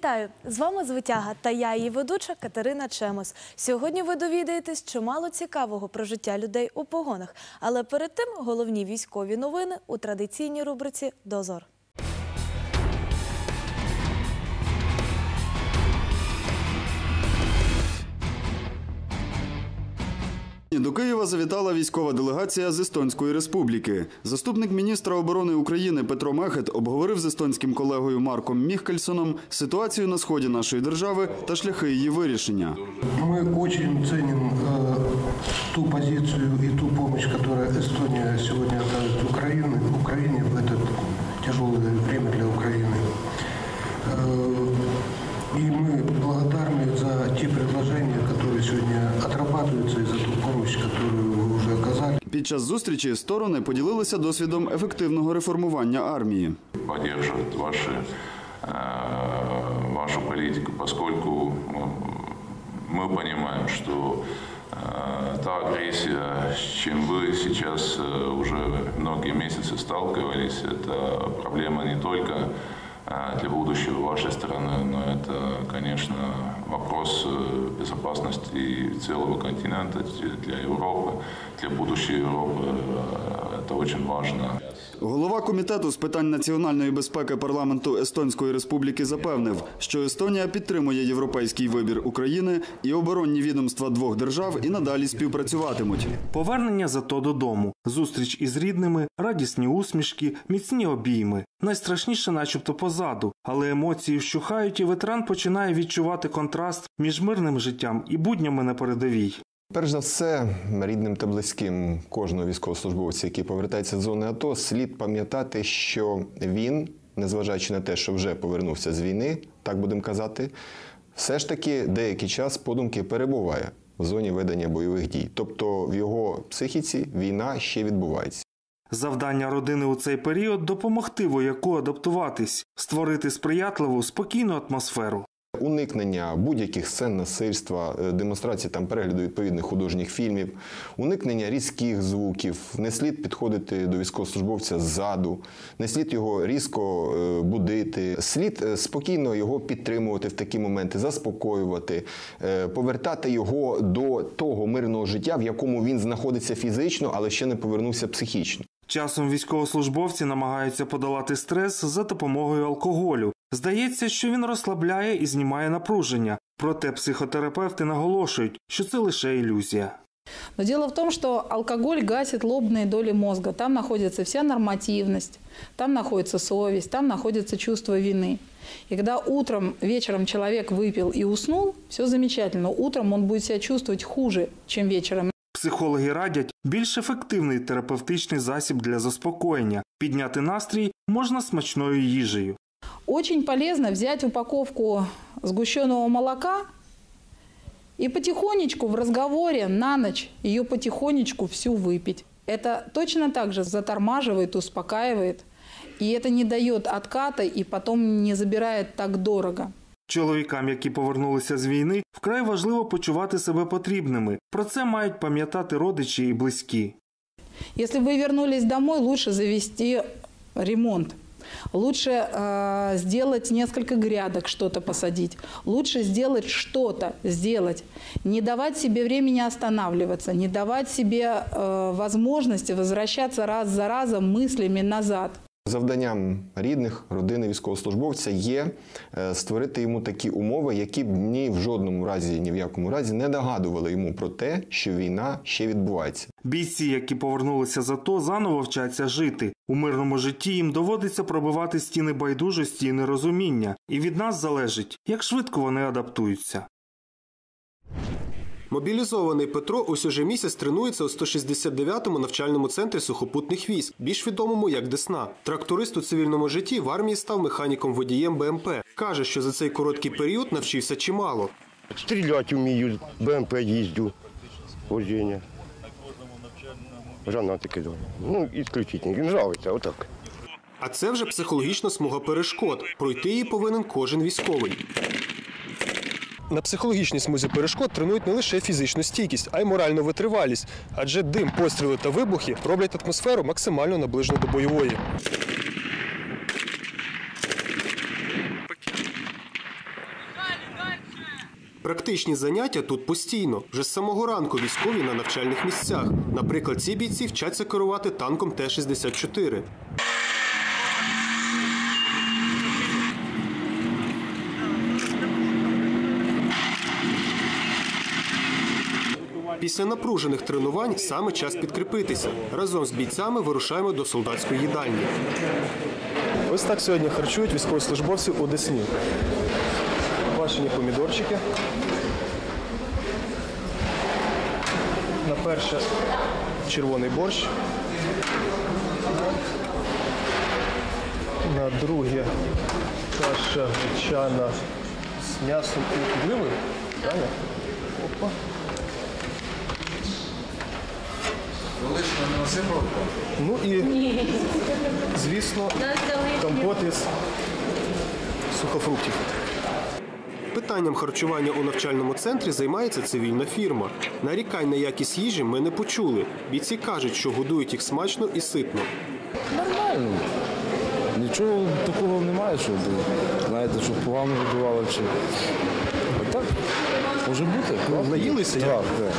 Вітаю! З вами звитяга та я, її ведуча Катерина Чемос. Сьогодні ви довідаєтесь чимало цікавого про життя людей у погонах. Але перед тим головні військові новини у традиційній рубриці Дозор. До Києва завітала військова делегація з Естонської республіки. Заступник міністра оборони України Петро Мехет обговорив з естонським колегою Марком Міхкельсоном ситуацію на сході нашої держави та шляхи її вирішення. Мы очень ценим э, ту позицию и ту помощь, которую Эстония сегодня оказывает Украине, Украине в это тяжелое Під час зустрічі сторони поділилися досвідом ефективного реформування армії. поддерживают ваши, э, вашу политику, поскольку ну, мы понимаем, что э, та агрессия, с чем вы сейчас э, уже многие месяцы сталкивались, это проблема не только э, для будущего вашей страны, но это, конечно, вопрос э, безопасности целого континента, для Европы, для будущей Европы. Э, Это очень важно. Голова комітету з питань національної безпеки парламенту Естонської республіки запевнив, що Естонія підтримує європейський вибір України і оборонні відомства двох держав і надалі співпрацюватимуть. Повернення зато додому, зустріч із рідними, радісні усмішки, міцні обійми. Найстрашніше, начебто, позаду, але емоції вщухають, і ветеран починає відчувати контраст між мирним життям і буднями на передовій. Перш за все, рідним та близьким кожного військовослужбовця, який повертається з зони АТО, слід пам'ятати, що він, незважаючи на те, що вже повернувся з війни, так будемо казати, все ж таки деякий час подумки перебуває в зоні ведення бойових дій. Тобто в його психіці війна ще відбувається. Завдання родини у цей період допомогти вояку адаптуватись, створити сприятливу, спокійну атмосферу. Уникнення будь-яких сцен насильства, е, демонстрації там перегляду відповідних художніх фільмів, уникнення різких звуків, не слід підходити до військовослужбовця ззаду, не слід його різко е, будити, слід е, спокійно його підтримувати в такі моменти, заспокоювати, повертати його до того мирного життя, в якому він знаходиться фізично, але ще не повернувся психічно. Часом військовослужбовці намагаються подолати стрес за допомогою алкоголю. Здається, що він розслабляє і знімає напруження. Проте психотерапевти наголошують, що це лише ілюзія. Но дело в том, что алкоголь гасит лобные доли мозга. Там находится вся нормативность, там находится совесть, там находится чувство вины. И когда утром, вечером человек выпил и уснул, все замечательно. Утром он будет себя чувствовать хуже, чем вечером. Психологи радять більш ефективний терапевтичний засіб для заспокоєння. Підняти настрій можна смачною їжею. Очень полезно взять упаковку сгущенного молока и потихонечку в разговоре на ночь ее потихонечку всю выпить. Это точно так же затормаживает, успокаивает. И это не дает отката и потом не забирает так дорого. Чоловікам, які повернулися з війни, вкрай важливо почувати себе потрібними. Про це мають пам'ятати родичі і близькі. Если вы вернулись домой, лучше завести ремонт. Лучше э, сделать несколько грядок, что-то посадить. Лучше сделать что-то, сделать. Не давать себе времени останавливаться, не давать себе э, возможности возвращаться раз за разом мыслями назад. Завданням рідних, родини військовослужбовця є е, створити йому такі умови, які б ні в жодному разі, ні в якому разі не нагадували йому про те, що війна ще відбувається. Бійці, які повернулися з АТО, заново вчаться жити. У мирному житті їм доводиться пробивати стіни байдужості і нерозуміння. І від нас залежить, як швидко вони адаптуються. Мобілізований Петро ось уже місяць тренується у 169-му навчальному центрі сухопутних військ, більш відомому як Десна. Тракторист у цивільному житті в армії став механіком водієм БМП. Каже, що за цей короткий період навчився чимало. Стріляти вмію, БМП їздю, вождення. Гранати кидаю. Ну, ісключительно. Він нравиться, отак. А це вже психологічна смуга перешкод. Пройти її повинен кожен військовий. На психологічній смузі перешкод тренують не лише фізичну стійкість, а й моральну витривалість. Адже дим, постріли та вибухи роблять атмосферу максимально наближену до бойової. Практичні заняття тут постійно. Вже з самого ранку військові на навчальних місцях. Наприклад, ці бійці вчаться керувати танком Т-64. Після напружених тренувань саме час підкріпитися. Разом з бійцями вирушаємо до солдатської їдальні. Ось так сьогодні харчують військовослужбовці у Десні. Бачені помідорчики. На перше червоний борщ. На друге каша гречана з м'ясом і. Правильно? Опа. Ну і, звісно, компот із сухофруктів. Питанням харчування у навчальному центрі займається цивільна фірма. Нарікань на якість їжі ми не почули. Бійці кажуть, що годують їх смачно і ситно. Нормально. Нічого такого немає, щоб знаєте, щоб погано годували чи. А так, може бути. наїлися. Так, так.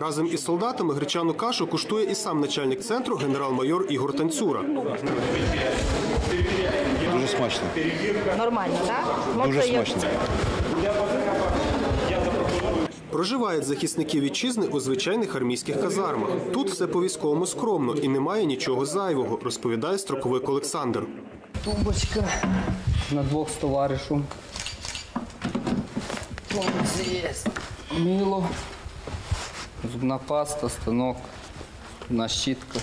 Разом із солдатами гречану кашу куштує і сам начальник центру генерал-майор Ігор Танцюра. Дуже смачно. Нормально, так? Дуже смачно. Проживають захисники вітчизни у звичайних армійських казармах. Тут все по-військовому скромно і немає нічого зайвого, розповідає строковик Олександр. Тумбочка на двох з товаришем. Мило, зубна паста, станок, щітка.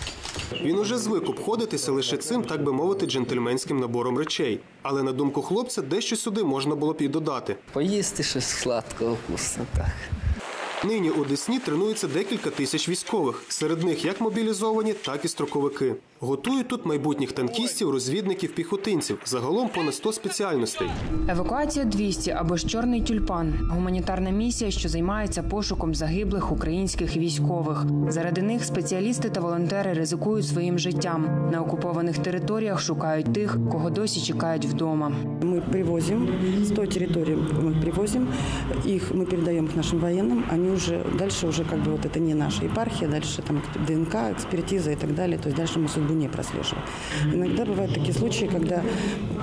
Він уже звик обходитися лише цим, так би мовити, джентльменським набором речей. Але на думку хлопця, дещо сюди можна було б і додати. Поїсти щось сладкого, вкусно так. Нині у Десні тренується декілька тисяч військових. Серед них як мобілізовані, так і строковики. Готують тут майбутніх танкістів, розвідників, піхотинців. Загалом понад 100 спеціальностей. Евакуація 200 або ж чорний тюльпан гуманітарна місія, що займається пошуком загиблих українських військових. Заради них спеціалісти та волонтери ризикують своїм життям. На окупованих територіях шукають тих, кого досі чекають вдома. Мы привозим, с той территории мы их привозим, их мы передаем их нашим военным, они уже, дальше уже как бы вот это не наша епархия, дальше там ДНК, экспертиза и так далее, то есть дальше мы судьбу не прослеживаем. Иногда бывают такие случаи, когда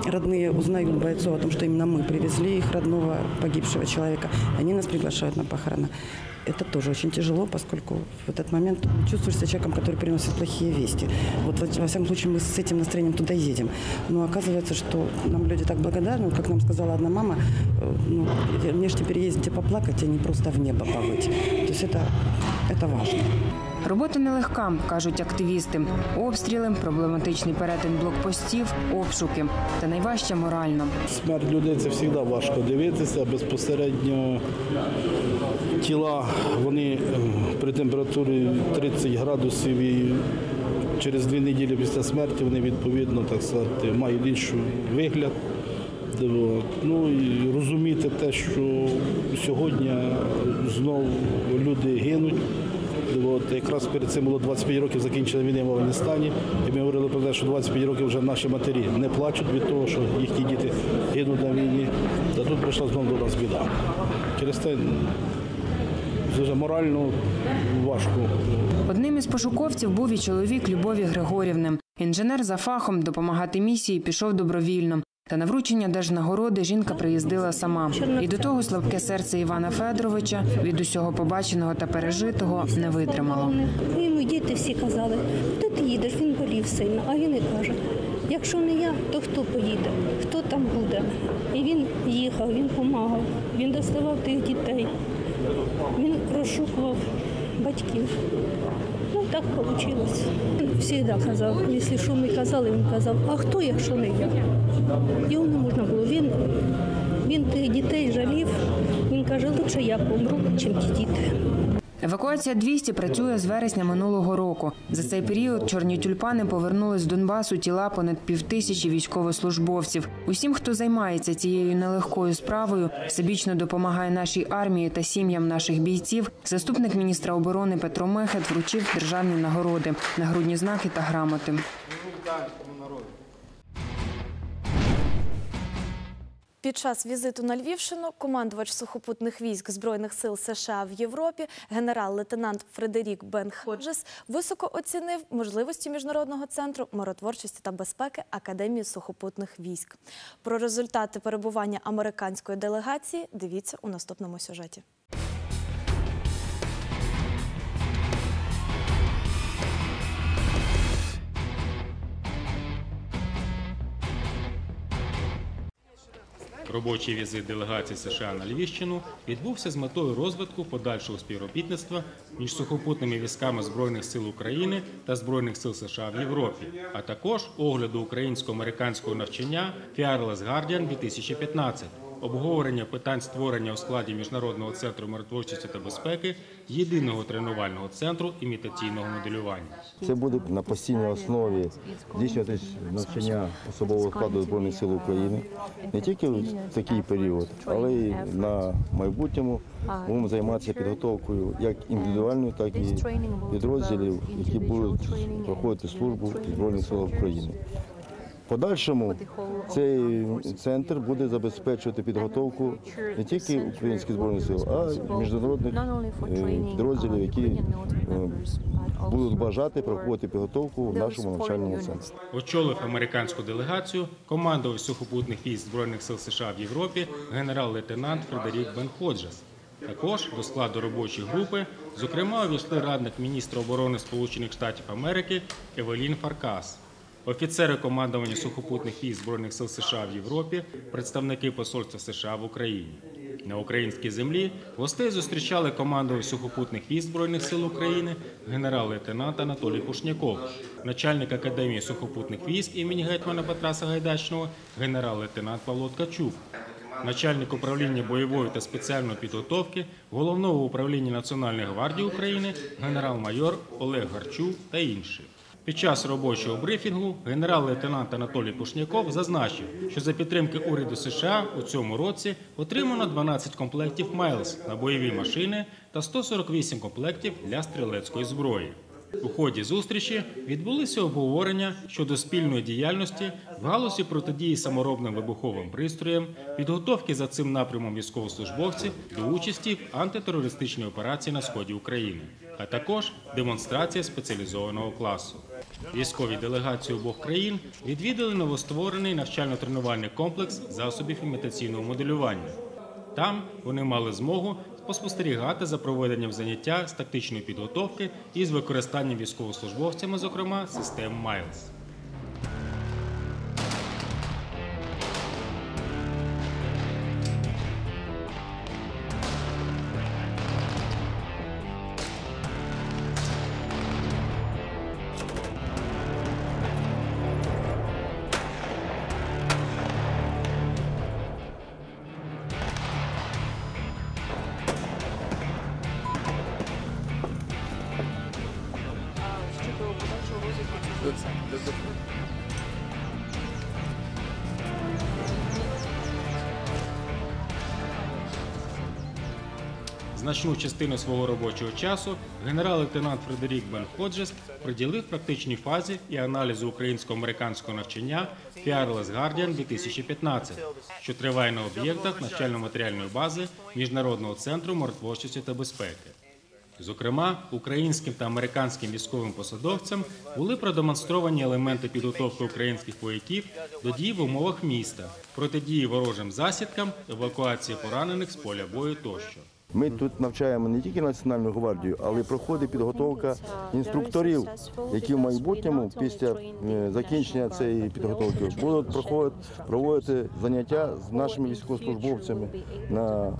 родные узнают бойцов о том, что именно мы привезли их родного погибшего человека, они нас приглашают на похороны. Это тоже очень тяжело, поскольку в этот момент чувствуешь себя человеком, который приносит плохие вести. Вот во всяком случае мы с этим настроением туда едем. Но оказывается, что нам люди так благодарны, как нам сказала одна мама, э, ну, мне ж теперь ездите поплакать, а не просто в небо повыть. То есть это, это важно. Робота нелегка, кажуть активісти. Обстріли, проблематичний перетин блокпостів, обшуки та найважче морально. Смерть людей це завжди важко дивитися. Безпосередньо тіла вони е, при температурі 30 градусів і через дві неділі після смерті вони відповідно так сказати мають інший вигляд. Ну і розуміти те, що сьогодні знову люди гинуть. От, якраз перед цим було 25 років закінчення війни в Афганістані. І ми говорили про те, що 25 років вже наші матері не плачуть від того, що їхні діти гинуть на війні. Та тут прийшла знову до нас біда. Через те дуже морально важко. Одним із пошуковців був і чоловік Любові Григорівни. Інженер за фахом допомагати місії пішов добровільно. Та на вручення держнагороди жінка приїздила сама. І до того слабке серце Івана Федоровича від усього побаченого та пережитого не витримало. Йому діти всі казали, куди ти їдеш? Він болів сильно. А він і каже, якщо не я, то хто поїде, хто там буде? І він їхав, він допомагав, він доставав тих дітей, він розшукував батьків. Так получилось. Завжди казав, якщо що ми казали, він казав, а хто, якщо не я? Його не можна було. Він, він тих дітей жалів. Він каже, лучше я помру, чим ті діти. Евакуація 200 працює з вересня минулого року. За цей період чорні тюльпани повернули з Донбасу тіла понад півтисячі військовослужбовців. Усім, хто займається цією нелегкою справою, всебічно допомагає нашій армії та сім'ям наших бійців. Заступник міністра оборони Петро Мехет вручив державні нагороди, нагрудні знаки та грамоти. Під час візиту на Львівщину командувач сухопутних військ Збройних сил США в Європі генерал-лейтенант Фредерік Бен Ходжес високо оцінив можливості міжнародного центру миротворчості та безпеки Академії сухопутних військ. Про результати перебування американської делегації дивіться у наступному сюжеті. Робочий візит делегації США на Львівщину відбувся з метою розвитку подальшого співробітництва між сухопутними військами Збройних сил України та Збройних сил США в Європі, а також огляду українсько-американського навчання Fearless Guardian 2015, обговорення питань створення у складі Міжнародного центру миротворчості та безпеки єдиного тренувального центру імітаційного моделювання. Це буде на постійній основі здійснюватись навчання особового складу Збройних сил України не тільки в такий період, але й на майбутньому будемо займатися підготовкою як індивідуальною, так і підрозділів, які будуть проходити службу Збройних силах України. Подальшому цей центр буде забезпечувати підготовку не тільки українських збройних сил, а й міжнародних е, підрозділів, які е, будуть бажати проходити підготовку в нашому навчальному центрі. Очолив американську делегацію командувач сухопутних військ Збройних сил США в Європі генерал-лейтенант Фредерік Бен Ходжес. Також до складу робочої групи, зокрема, увійшли радник міністра оборони Сполучених Штатів Америки Евелін Фаркас, офіцери командування сухопутних військ Збройних сил США в Європі, представники посольства США в Україні. На українській землі гостей зустрічали командувач сухопутних військ Збройних сил України генерал-лейтенант Анатолій Пушняков, начальник академії сухопутних військ імені гетьмана Петра Сагайдачного, генерал-лейтенант Павло Ткачук, начальник управління бойової та спеціальної підготовки головного управління Національної гвардії України, генерал-майор Олег Гарчу та інші. Під час робочого брифінгу генерал-лейтенант Анатолій Пушняков зазначив, що за підтримки уряду США у цьому році отримано 12 комплектів Майлз на бойові машини та 148 комплектів для стрілецької зброї. У ході зустрічі відбулися обговорення щодо спільної діяльності в галузі протидії саморобним вибуховим пристроям, підготовки за цим напрямом військовослужбовців до участі в антитерористичній операції на сході України, а також демонстрація спеціалізованого класу. Військові делегації обох країн відвідали новостворений навчально-тренувальний комплекс засобів імітаційного моделювання. Там вони мали змогу поспостерігати за проведенням заняття з тактичної підготовки і з використанням військовослужбовцями, зокрема, систем Майлз. Значну частину свого робочого часу генерал-лейтенант Фредерік Бен Ходжес приділив практичній фазі і аналізу українсько-американського навчання Fearless Guardian 2015, що триває на об'єктах навчально-матеріальної бази Міжнародного центру миротворчості та безпеки. Зокрема, українським та американським військовим посадовцям були продемонстровані елементи підготовки українських вояків до дій в умовах міста, протидії ворожим засідкам, евакуації поранених з поля бою тощо. Ми тут навчаємо не тільки Національну гвардію, але й проходить підготовка інструкторів, які в майбутньому після е, закінчення цієї підготовки будуть проходити, проводити заняття з нашими військовослужбовцями на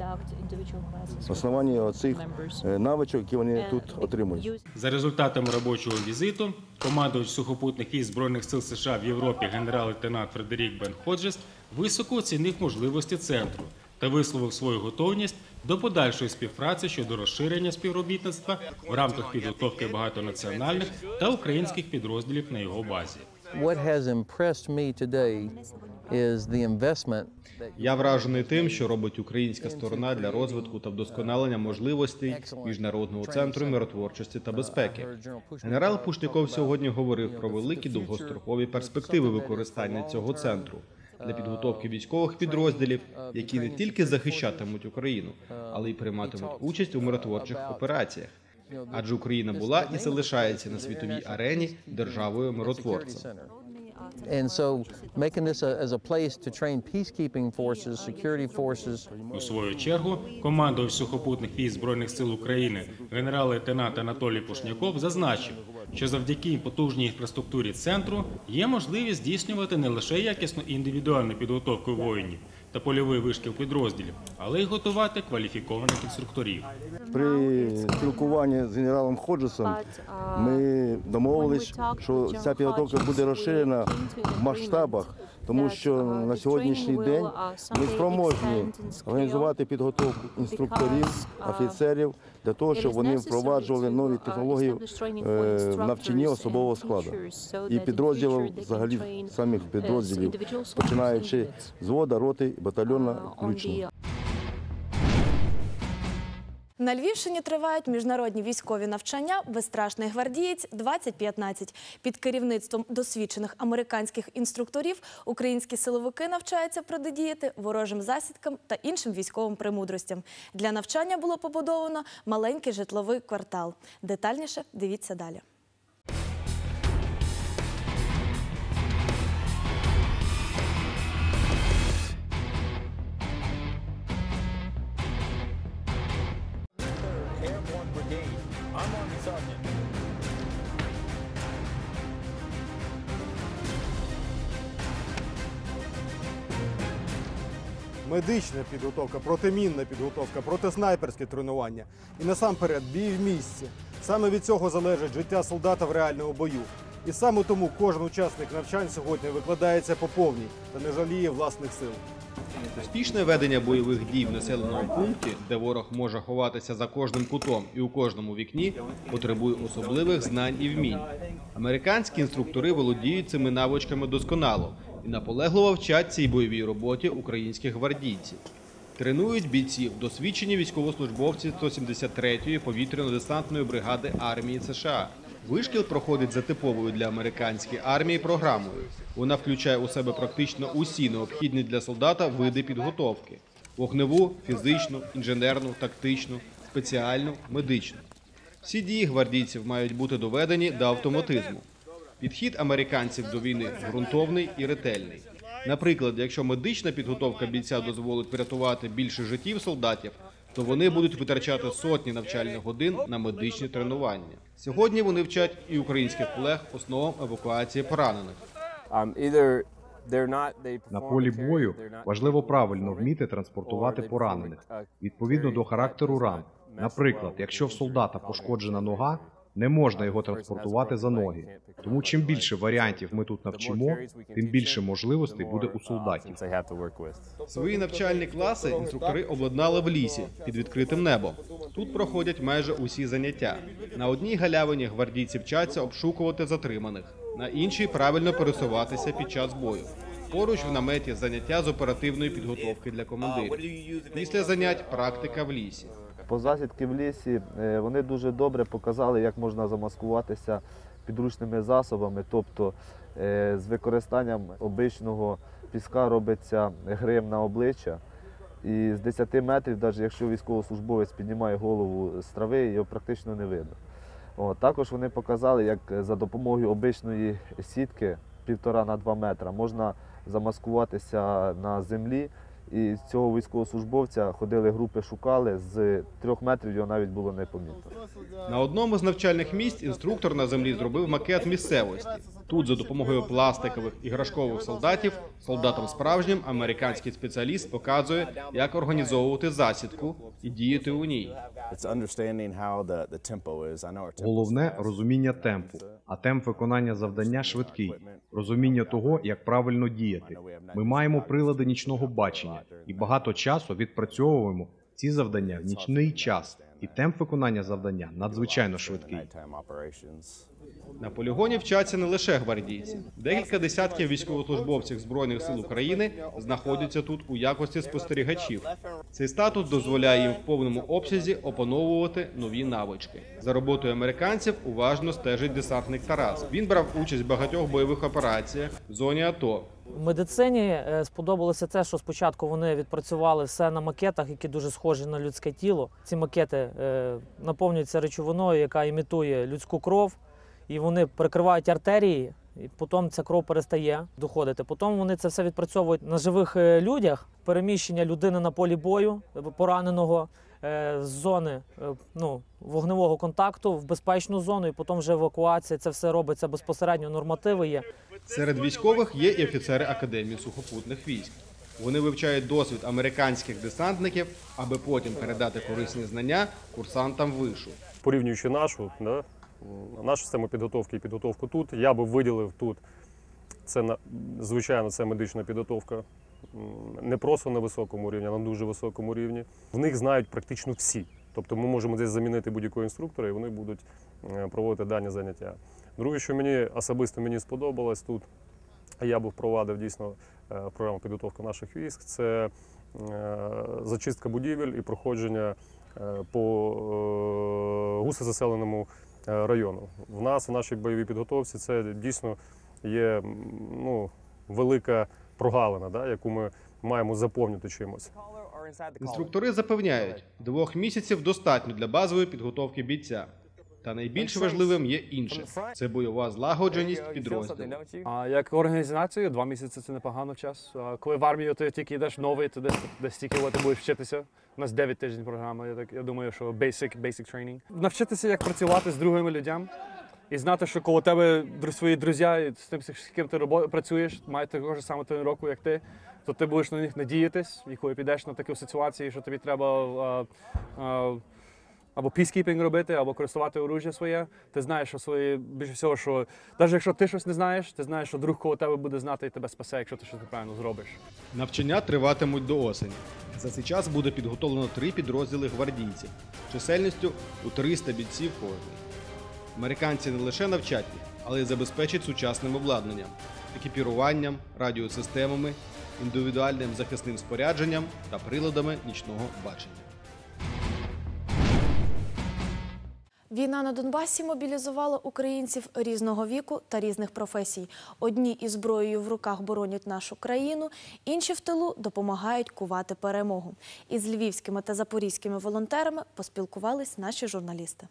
основанні оцих е, навичок, які вони тут отримують. За результатами робочого візиту командувач сухопутних військ збройних сил США в Європі генерал-лейтенант Фредерік Бен Ходжес високо оцінив можливості центру та висловив свою готовність до подальшої співпраці щодо розширення співробітництва в рамках підготовки багатонаціональних та українських підрозділів на його базі. Я вражений тим, що робить українська сторона для розвитку та вдосконалення можливостей міжнародного центру миротворчості та безпеки. Генерал Пушняков сьогодні говорив про великі довгострокові перспективи використання цього центру. Для підготовки військових підрозділів, які не тільки захищатимуть Україну, але й прийматимуть участь у миротворчих операціях. Адже Україна була і залишається на світовій арені державою миротворцем. And so making this a, as a place to train peacekeeping forces, security forces, У свою чергу командувач сухопутних військ збройних сил України генерал-лейтенант Анатолій Пушняков зазначив, що завдяки потужній інфраструктурі центру є можливість здійснювати не лише якісну індивідуальну підготовку воїнів та польовий вишкіл підрозділів, але й готувати кваліфікованих інструкторів. При спілкуванні з генералом Ходжесом ми домовились, що ця підготовка буде розширена в масштабах, тому що на сьогоднішній день ми спроможні організувати підготовку інструкторів, офіцерів для того, щоб вони впроваджували нові технології навчання в особового складу і підрозділів, взагалі самих підрозділів, починаючи з вода, роти, батальйона включно. На Львівщині тривають міжнародні військові навчання Безстрашний гвардієць 2015 Під керівництвом досвідчених американських інструкторів українські силовики навчаються протидіяти ворожим засідкам та іншим військовим примудростям. Для навчання було побудовано маленький житловий квартал. Детальніше дивіться далі. Медична підготовка, протимінна підготовка, протиснайперське тренування і насамперед бій в місці. Саме від цього залежить життя солдата в реальному бою. І саме тому кожен учасник навчань сьогодні викладається по повній та не жаліє власних сил. Успішне ведення бойових дій в населеному пункті, де ворог може ховатися за кожним кутом і у кожному вікні, потребує особливих знань і вмінь. Американські інструктори володіють цими навичками досконало і наполегливо вчать цій бойовій роботі українських гвардійців. Тренують бійців досвідчені військовослужбовці 173-ї повітряно-десантної бригади армії США. Вишкіл проходить за типовою для американської армії програмою. Вона включає у себе практично усі необхідні для солдата види підготовки: вогневу, фізичну, інженерну, тактичну, спеціальну, медичну. Всі дії гвардійців мають бути доведені до автоматизму. Підхід американців до війни ґрунтовний і ретельний. Наприклад, якщо медична підготовка бійця дозволить врятувати більше життів солдатів, то вони будуть витрачати сотні навчальних годин на медичні тренування. Сьогодні вони вчать і українських колег основам евакуації поранених. На полі бою важливо правильно вміти транспортувати поранених відповідно до характеру ран. Наприклад, якщо в солдата пошкоджена нога, не можна його транспортувати за ноги. Тому чим більше варіантів ми тут навчимо, тим більше можливостей буде у солдатів. Свої навчальні класи інструктори обладнали в лісі під відкритим небом. Тут проходять майже усі заняття. На одній галявині гвардійці вчаться обшукувати затриманих, на іншій правильно пересуватися під час бою. Поруч в наметі заняття з оперативної підготовки для командирів. Після занять практика в лісі. По засідки в лісі е, вони дуже добре показали, як можна замаскуватися підручними засобами, тобто е, з використанням обичного піска робиться грим на обличчя. І з 10 метрів, навіть якщо військовослужбовець піднімає голову з трави, його практично не видно. О, також вони показали, як за допомогою обичної сітки півтора на два метра можна замаскуватися на землі. І з цього військовослужбовця ходили групи, шукали з трьох метрів його навіть було не помітно. На одному з навчальних місць інструктор на землі зробив макет місцевості. Тут за допомогою пластикових іграшкових солдатів, солдатам справжнім американський спеціаліст показує, як організовувати засідку і діяти у ній. Головне розуміння темпу, а темп виконання завдання швидкий. Розуміння того, як правильно діяти. Ми маємо прилади нічного бачення і багато часу відпрацьовуємо ці завдання в нічний час. І темп виконання завдання надзвичайно швидкий. На полігоні вчаться не лише гвардійці. Декілька десятків військовослужбовців збройних сил України знаходяться тут у якості спостерігачів. Цей статус дозволяє їм в повному обсязі опановувати нові навички. За роботою американців уважно стежить десантник Тарас. Він брав участь в багатьох бойових операціях в зоні АТО медицині е, сподобалося те, що спочатку вони відпрацювали все на макетах, які дуже схожі на людське тіло. Ці макети е, наповнюються речовиною, яка імітує людську кров, і вони перекривають артерії, і потім ця кров перестає доходити. Потім вони це все відпрацьовують на живих е, людях. Переміщення людини на полі бою, пораненого з зони е, ну, вогневого контакту в безпечну зону, і потім вже евакуація. Це все робиться безпосередньо. Нормативи є. Серед військових є і офіцери Академії сухопутних військ. Вони вивчають досвід американських десантників, аби потім передати корисні знання курсантам вишу. порівнюючи нашу, да, нашу систему підготовки і підготовку тут, я би виділив тут. Це на- звичайно, це медична підготовка. Не просто на високому рівні, а на дуже високому рівні. В них знають практично всі. Тобто ми можемо десь замінити будь-якого інструктора, і вони будуть е, проводити дані заняття. Друге, що мені особисто мені сподобалось тут, я би впровадив дійсно е, програму підготовки наших військ, це е, зачистка будівель і проходження по гусозаселеному е, району. В нас, в нашій бойовій підготовці, це дійсно є ну, велика прогалина, да, яку ми маємо заповнити чимось. Інструктори запевняють, двох місяців достатньо для базової підготовки бійця. Та найбільш важливим є інше це бойова злагодженість підрозділу. А як організацію, два місяці це непогано час. Коли в армію ти тільки йдеш новий, то десь, десь тільки ти будеш вчитися. У нас 9 тижнів програма. Я так я думаю, що basic, basic training. Навчитися, як працювати з другими людьми. І знати, що коло тебе свої друзі, з тим, з ким ти працюєш, мають такого ж самого тренування, як ти, то ти будеш на них надіятись, і коли підеш на таку ситуацію, що тобі треба а, а, або peacekeeping робити, або користувати оружжя своє. Ти знаєш, що свої більше всього, що навіть якщо ти щось не знаєш, ти знаєш, що друг коло тебе буде знати і тебе спасе, якщо ти щось неправильно зробиш. Навчання триватимуть до осені. За цей час буде підготовлено три підрозділи гвардійців чисельністю у 300 бійців кожний. Американці не лише навчать їх, але й забезпечать сучасним обладнанням, екіпіруванням, радіосистемами, індивідуальним захисним спорядженням та приладами нічного бачення. Війна на Донбасі мобілізувала українців різного віку та різних професій. Одні із зброєю в руках боронять нашу країну, інші в тилу допомагають кувати перемогу. Із львівськими та запорізькими волонтерами поспілкувались наші журналісти.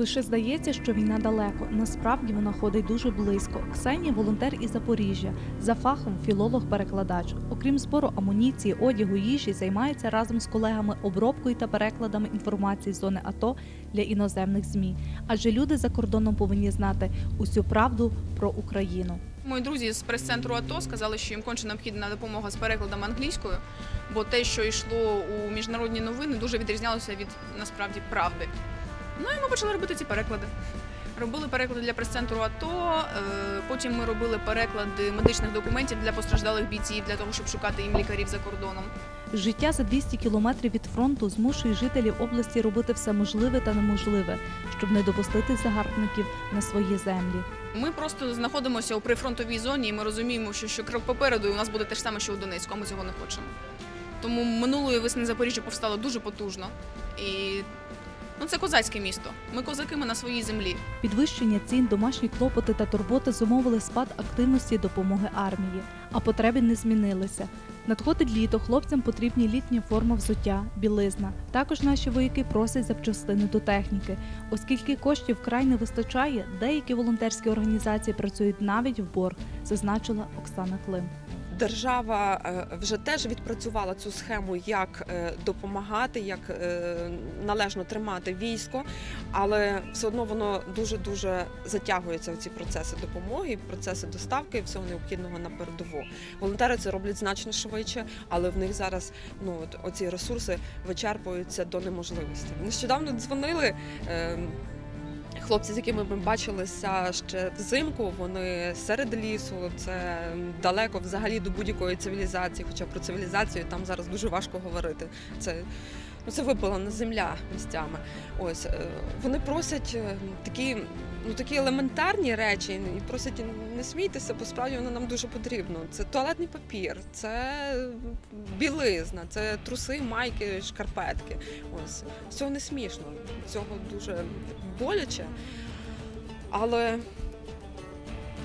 Лише здається, що війна далеко. Насправді вона ходить дуже близько. Ксенія волонтер із Запоріжжя, за фахом філолог-перекладач. Окрім збору амуніції, одягу, їжі, займається разом з колегами обробкою та перекладами інформації з зони АТО для іноземних змі. Адже люди за кордоном повинні знати усю правду про Україну. Мої друзі з прес-центру АТО сказали, що їм конче необхідна допомога з перекладом англійською, бо те, що йшло у міжнародні новини, дуже відрізнялося від насправді правди. Ну і ми почали робити ці переклади. Робили переклади для прес-центру АТО. е, Потім ми робили переклади медичних документів для постраждалих бійців для того, щоб шукати їм лікарів за кордоном. Життя за 200 кілометрів від фронту змушує жителів області робити все можливе та неможливе, щоб не допустити загарбників на свої землі. Ми просто знаходимося у прифронтовій зоні, і ми розуміємо, що, що крок попереду і у нас буде те ж саме, що у Донецьку, а ми цього не хочемо. Тому минулої весни Запоріжжя повстало дуже потужно. І ну, це козацьке місто. Ми козаки, на своїй землі. Підвищення цін, домашні клопоти та турботи зумовили спад активності допомоги армії, а потреби не змінилися. Надходить літо, хлопцям потрібні літня форма взуття, білизна. Також наші вояки просять запчастини до техніки. Оскільки коштів вкрай не вистачає, деякі волонтерські організації працюють навіть в борг, зазначила Оксана Клим. Держава е, вже теж відпрацювала цю схему, як е, допомагати, як е, належно тримати військо, але все одно воно дуже дуже затягується в ці процеси допомоги, процеси доставки і всього необхідного на передову. Волонтери це роблять значно швидше, але в них зараз ну оці ресурси вичерпуються до неможливості. Нещодавно дзвонили. Хлопці, з якими ми бачилися ще взимку, вони серед лісу, це далеко взагалі до будь-якої цивілізації. Хоча про цивілізацію там зараз дуже важко говорити. Це ну це випалена земля місцями. Ось е, вони просять е, такі. Ну, такі елементарні речі і просять не смійтеся, бо справді воно нам дуже потрібно. Це туалетний папір, це білизна, це труси, майки, шкарпетки. Ось цього не смішно, цього дуже боляче, але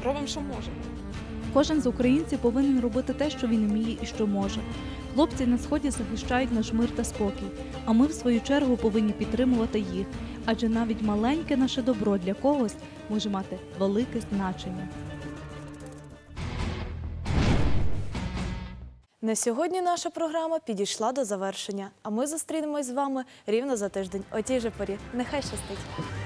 робимо, що можемо. Кожен з українців повинен робити те, що він вміє і що може. Хлопці на сході захищають наш мир та спокій, а ми в свою чергу повинні підтримувати їх, адже навіть маленьке наше добро для когось може мати велике значення. На сьогодні наша програма підійшла до завершення, а ми зустрінемось з вами рівно за тиждень. О тій же порі. Нехай щастить!